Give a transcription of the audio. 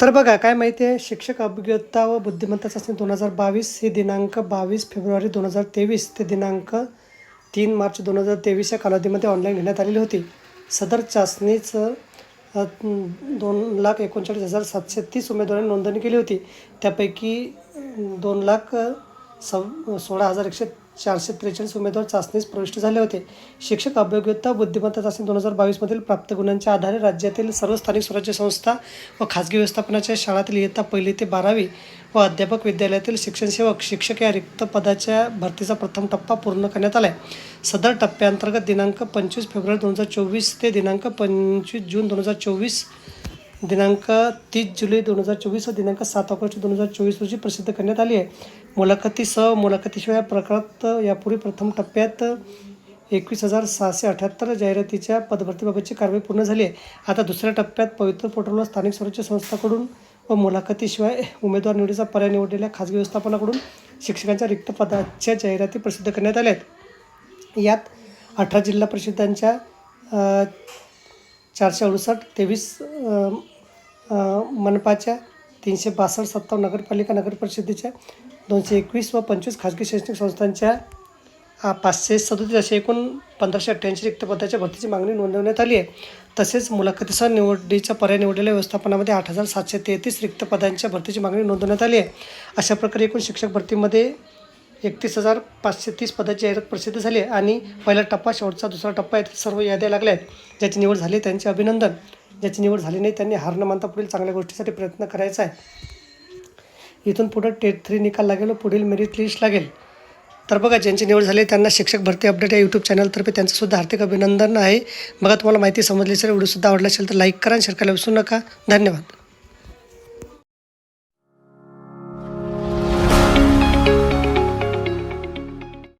तर बघा काय माहिती आहे? शिक्षक अभिज्ञता व बुद्धिमत्ता चाचणी दोन हजार बावीस ही दिनांक बावीस फेब्रुवारी दोन हजार तेवीस ते दिनांक तीन मार्च दोन हजार तेवीस या कालावधीमध्ये ऑनलाईन घेण्यात आलेली होती. सदर चाचणीचं दोन लाख एकोणचाळीस हजार सातशे तीस उमेदवारांनी नोंदणी केली होती. त्यापैकी दोन लाख सव सोळा हजार एकशे चारशे त्रेचाळीस उमेदवार चाचणीस प्रविष्ट झाले होते. शिक्षक अभियोग्यता बुद्धिमत्ता चाचणी दोन हजार बावीसमधील प्राप्त गुणांच्या आधारे राज्यातील सर्व स्थानिक स्वराज्य संस्था व खाजगी व्यवस्थापनाच्या शाळातील इयत्ता पहिली ते बारावी व अध्यापक विद्यालयातील शिक्षण सेवक शिक्षक या रिक्त पदाच्या भरतीचा प्रथम टप्पा पूर्ण करण्यात आला आहे सदर टप्प्याअंतर्गत दिनांक पंचवीस फेब्रुवारी दोन हजार चोवीस ते दिनांक पंचवीस जून दोन हजार चोवीस दिनांक तीस जुलै दोन हजार चोवीस व दिनांक सात ऑगस्ट दोन हजार चोवीस रोजी प्रसिद्ध करण्यात आली आहे. मुलाखतीसह मुलाखतीशिवाय या प्रकारात यापूर्वी प्रथम टप्प्यात एकवीस हजार सहाशे अठ्याहत्तर जाहिरातीच्या पदभरतीबाबतची कारवाई पूर्ण झाली आहे. आता दुसऱ्या टप्प्यात पवित्र पोर्टलवर स्थानिक स्वराज्य संस्थाकडून व मुलाखतीशिवाय उमेदवार निवडीचा पर्याय निवडलेल्या खाजगी व्यवस्थापनाकडून शिक्षकांच्या रिक्त पदाच्या जाहिराती प्रसिद्ध करण्यात आल्या आहेत. यात अठरा जिल्हा परिषदांच्या चारशे अडुसष्ट तेवीस मनपाच्या तीनशे बासष्ट सत्तावन्न नगरपालिका नगरपरिषदेच्या दोनशे एकवीस व पंचवीस खाजगी शैक्षणिक संस्थांच्या पाचशे सदोतीस अशा एकूण पंधराशे अठ्ठ्याऐंशी रिक्त पदाच्या भरतीची मागणी नोंदवण्यात आली आहे. तसेच मुलाखतीसह निवडीचा पर्याय निवडलेल्या व्यवस्थापनामध्ये आठ हजार सातशे तेहतीस रिक्त पदांच्या भरतीची मागणी नोंदवण्यात आली आहे. अशा प्रकारे एकूण शिक्षक भरतीमध्ये एकतीस हजार पाचशे तीस पदाची जाहिरात प्रसिद्ध झाली आहे. आणि पहिला टप्पा शेवटचा दुसरा टप्पा आहे सर्व याद्या लागल्या आहेत. ज्याची निवड झाली त्यांचे अभिनंदन. ज्याची निवड झाली नाही त्यांनी हार न मानता पुढील चांगल्या गोष्टीसाठी प्रयत्न करायचा आहे. इथून पुढं टेट थ्री निकाल लागेल व पुढील मेरिट लिस्ट लागेल. तर बघा ज्यांची निवड झाली आहे, त्यांना शिक्षक भरती अपडेट या यूट्यूब चॅनलतर्फे त्यांचंसुद्धा हार्दिक अभिनंदन आहे. बघा तुम्हाला माहिती समजली असेल व्हिडिओसुद्धा आवडला असेल तर लाईक करा आणि शेअर करायला विसरू नका. धन्यवाद.